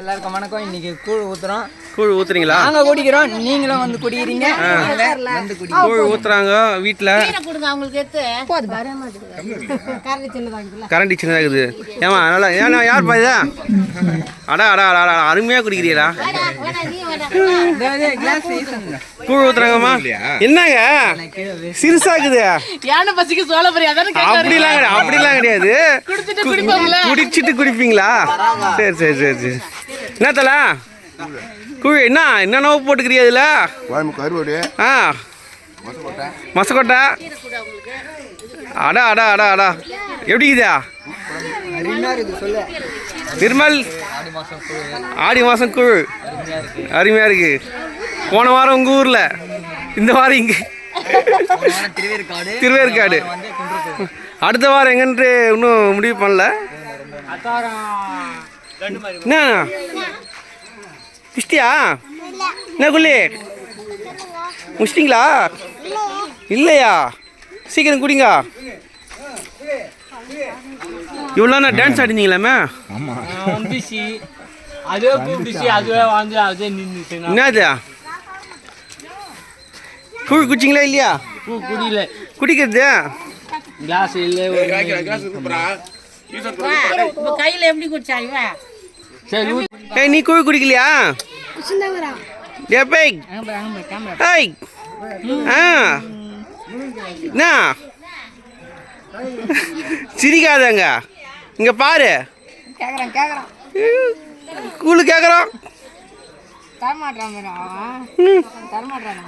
எல்லாருக்கும் வணக்கம். இன்னைக்கு கூழ் ஊத்துறோம். கூழ் ஊத்துறீங்களா? நாங்க குடிக்கிறோம். நீங்களும் வந்து குடிக்கிறீங்க. வந்து குடி கூழ் ஊத்துறாங்க வீட்டில் கொடுங்க அவங்களுக்கு எடுத்து. கரண்டி சின்னதாக இருக்குது ஏமா நல்லா ஏன்னா யார் பாய்தா அடா அடா அடா அடா அருமையாக குடிக்கிறீரா? கிளாஸ் கூழ் ஊத்துறாங்கம்மா. என்னங்க? யானை பசிக்கு சோழ போறியா தானே அப்படிலாம் கிடையாது அப்படிலாம் கிடையாது. குடிச்சிட்டு குடிப்போம்ல. குடிச்சிட்டு குடிப்பீங்களா? சரி சரி சரி சரி. என்ன தல கூழ் என்ன என்னென்னவோ போட்டுக்கிறியா இதில்? குழம்பு கருவாடு ஆ. மொசக்கொட்டை. மசக்கொட்டை. அடா அடா அடா அடா. எப்படி சொல்லு நிர்மல் ஆடி மாசம் கூழ். ஆடி மாதம் கூழ் அருமையா இருக்கு. அருமையாக இருக்கு போன வாரம் உங்கள் ஊரில். இந்த வாரம் இங்கே. போன திருவேற்காடு. அடுத்த வாரம் எங்கன்ட்டு இன்னும் முடிவு பண்ணல? என்ன குஷ்டியா என்ன குள்ளி முடிச்சிட்டிங்களா இல்லையா சீக்கிரம் குடிங்க இவ்வளோ நான் டான்ஸ் ஆடினீங்களாமே என்னது கூழ் குச்சிங்களா இல்லையா குடியில குடிக்கிறது கிளாஸ் இல்லை ஒரு இப்ப கையில எப்படி குடிச்சா இவன் சரி. ஏய் நீ கூழ் குடிக்கலையா? எப்பை ஏய். ஆ. என்ன? சிரிக்காதங்க. இங்க பாரு. கேக்குறான் கேக்குறான். கூழு கேக்குறோம் தரமாட்டான் தரமாட்டான்?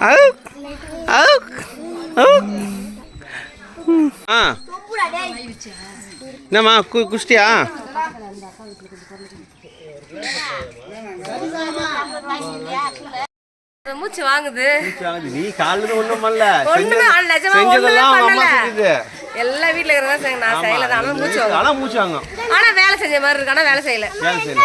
என்னம்மா கு குஷ்டியா? மூச்சு வாங்குது. நீ காலையில் ஒன்றும் பண்ணல. ஒண்ணுமே ஆள் நிஜமா செஞ்சதெல்லாம் ஒண்ணுமே பண்ணல. செஞ்சது. எல்லா வீட்ல இருக்கிறதா செய்யுங்க நான் செய்யல தான் மூச்சு வாங்கும் ஆனால் மூச்சு வாங்க ஆனா வேலை செஞ்ச மாதிரி இருக்கு ஆனா வேலை செய்யல. வேலை செய்யல.